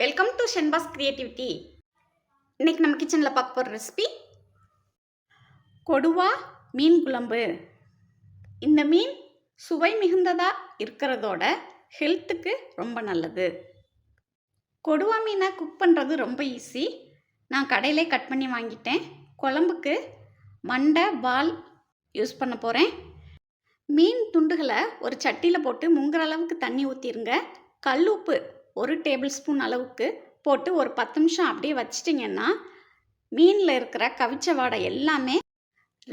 Welcome to Shenba's creativity இன்னைக்கு நம்ம கிச்சனில் பார்க்க போகிற ரெசிபி கொடுவா மீன் குழம்பு. இந்த மீன் சுவை மிகுந்ததாக இருக்கிறதோட ஹெல்த்துக்கு ரொம்ப நல்லது. கொடுவா மீனை குக் பண்ணுறது ரொம்ப ஈஸி நான் கடையிலே கட் பண்ணி வாங்கிட்டேன். குழம்புக்கு மண்டை வால் யூஸ் பண்ண போகிறேன் மீன் துண்டுகளை ஒரு சட்டியில் போட்டு முங்குற அளவுக்கு தண்ணி ஊற்றிருங்க கல் உப்பு ஒரு டேபிள் ஸ்பூன் அளவுக்கு போட்டு ஒரு பத்து நிமிஷம் அப்படியே வச்சிட்டிங்கன்னா மீனில் இருக்கிற கவிச்ச வாடை எல்லாமே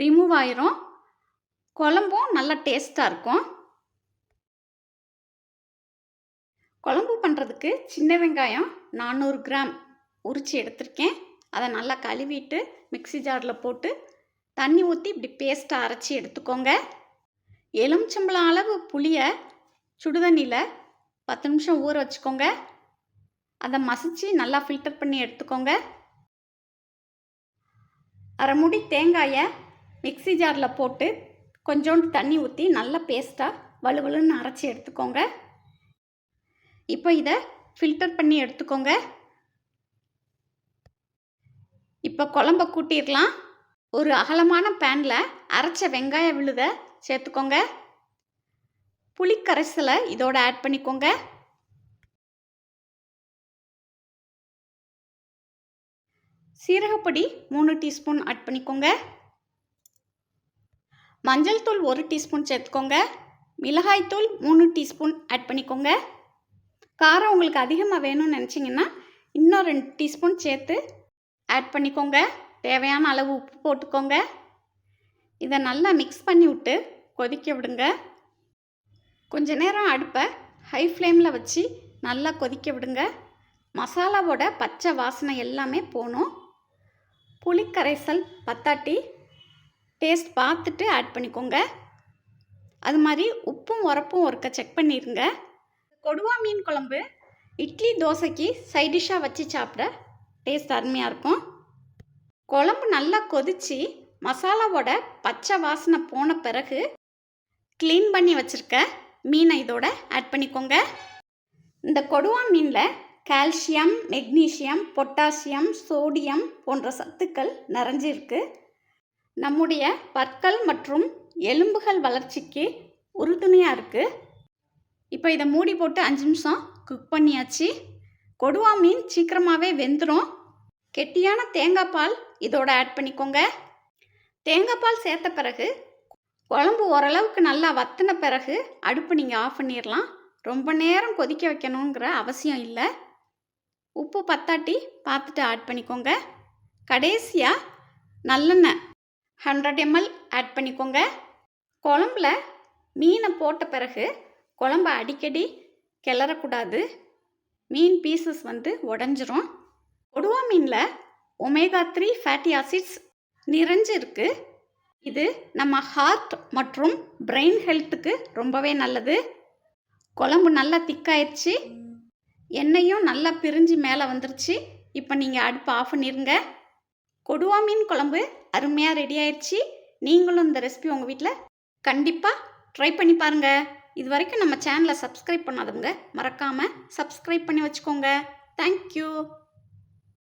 ரிமூவ் ஆயிரும். குழம்பும் நல்லா டேஸ்ட்டாக இருக்கும். குழம்பு பண்ணுறதுக்கு சின்ன வெங்காயம் நானூறு கிராம் உரித்து எடுத்திருக்கேன். அதை நல்லா கழுவிட்டு மிக்ஸி ஜாரில் போட்டு தண்ணி ஊற்றி இப்படி பேஸ்ட்டாக அரைச்சி எடுத்துக்கோங்க. எலுமிச்சம்பழம் அளவு புளியை சுடுதண்ணியில் பத்து நிமிஷம் ஊற வச்சுக்கோங்க. அதை மசிச்சு நல்லா ஃபில்டர் பண்ணி எடுத்துக்கோங்க. அரை முடி தேங்காயை மிக்ஸி ஜாரில் போட்டு கொஞ்சோண்டு தண்ணி ஊற்றி நல்லா பேஸ்ட்டாக வலுவலுன்னு அரைச்சி எடுத்துக்கோங்க. இப்போ இதை ஃபில்டர் பண்ணி எடுத்துக்கோங்க. இப்போ குழம்ப கூட்டிடலாம் ஒரு அகலமான பேனில் அரைச்ச வெங்காய விழுதை சேர்த்துக்கோங்க. புளிக்கரைசலை இதோட ஆட் பண்ணிக்கோங்க. சீரகப்பொடி மூணு டீஸ்பூன் ஆட் பண்ணிக்கோங்க. மஞ்சள் தூள் ஒரு டீஸ்பூன் சேர்த்துக்கோங்க. மிளகாய்த்தூள் மூணு டீஸ்பூன் ஆட் பண்ணிக்கோங்க. காரம் உங்களுக்கு அதிகமாக வேணும்னு நினச்சிங்கன்னா இன்னும் ரெண்டு டீஸ்பூன் சேர்த்து ஆட் பண்ணிக்கோங்க. தேவையான அளவு உப்பு போட்டுக்கோங்க. இதை நல்லா மிக்ஸ் பண்ணி விட்டு கொதிக்க விடுங்க. கொஞ்ச நேரம் அடுப்பை ஹை ஃப்ளேமில் வச்சு நல்லா கொதிக்க விடுங்க. மசாலாவோட பச்சை வாசனை எல்லாமே போகணும். புளிக்கரைசல் பத்தாட்டி டேஸ்ட் பார்த்துட்டு ஆட் பண்ணிக்கோங்க. அது மாதிரி உப்பும் உரப்பும் ஒருக்க செக் பண்ணிடுங்க கொடுவா மீன் குழம்பு இட்லி தோசைக்கு சைடிஷ்ஷாக வச்சு சாப்பிட டேஸ்ட் அருமையாக இருக்கும். குழம்பு நல்லா கொதித்து மசாலாவோட பச்சை வாசனை போன பிறகு க்ளீன் பண்ணி வச்சுருக்க. மீனை இதோட ஆட் பண்ணிக்கோங்க. இந்த கொடுவா மீனில் கால்சியம் மெக்னீசியம் பொட்டாசியம் சோடியம் போன்ற சத்துக்கள் நிறைஞ்சிருக்கு. நம்முடைய பற்கள் மற்றும் எலும்புகள் வளர்ச்சிக்கு உறுதுணையாக இருக்குது இப்போ இதை மூடி போட்டு அஞ்சு நிமிஷம் குக் பண்ணியாச்சு. கொடுவா மீன் சீக்கிரமாகவே வெந்துடும் கெட்டியான தேங்காய் பால் இதோட ஆட் பண்ணிக்கோங்க. தேங்காய் பால் சேர்த்த பிறகு குழம்பு ஓரளவுக்கு நல்லா வத்தின பிறகு அடுப்பு நீங்கள் ஆஃப் பண்ணிடலாம் ரொம்ப நேரம் கொதிக்க வைக்கணுங்கிற அவசியம் இல்லை. உப்பு பத்தாட்டி பார்த்துட்டு ஆட் பண்ணிக்கோங்க. கடைசியாக நல்லெண்ணெய் ஹண்ட்ரட் எம்எல் ஆட் பண்ணிக்கோங்க. குழம்புல மீனை போட்ட பிறகு குழம்ப அடிக்கடி கிளறக்கூடாது. மீன் பீசஸ் வந்து உடஞ்சிரும். கொடுவா மீனில் ஒமேகா த்ரீ ஃபேட்டி ஆசிட்ஸ் நிறைஞ்சிருக்கு. இது நம்ம ஹார்ட் மற்றும் பிரெயின் ஹெல்த்துக்கு ரொம்பவே நல்லது. குழம்பு நல்லா திக்காயிடுச்சு எண்ணெயும் நல்லா பிரிஞ்சு மேலே வந்துருச்சு. இப்போ நீங்கள் அடுப்பு ஆஃப் பண்ணிடுங்க கொடுவா மீன் குழம்பு அருமையாக ரெடி ஆயிடுச்சு. நீங்களும் இந்த ரெசிபி உங்கள் வீட்டில் கண்டிப்பாக ட்ரை பண்ணி பாருங்கள் இது வரைக்கும் நம்ம சேனலை சப்ஸ்கிரைப் பண்ணாதவங்க மறக்காமல் சப்ஸ்கிரைப் பண்ணி வச்சுக்கோங்க. தேங்க்யூ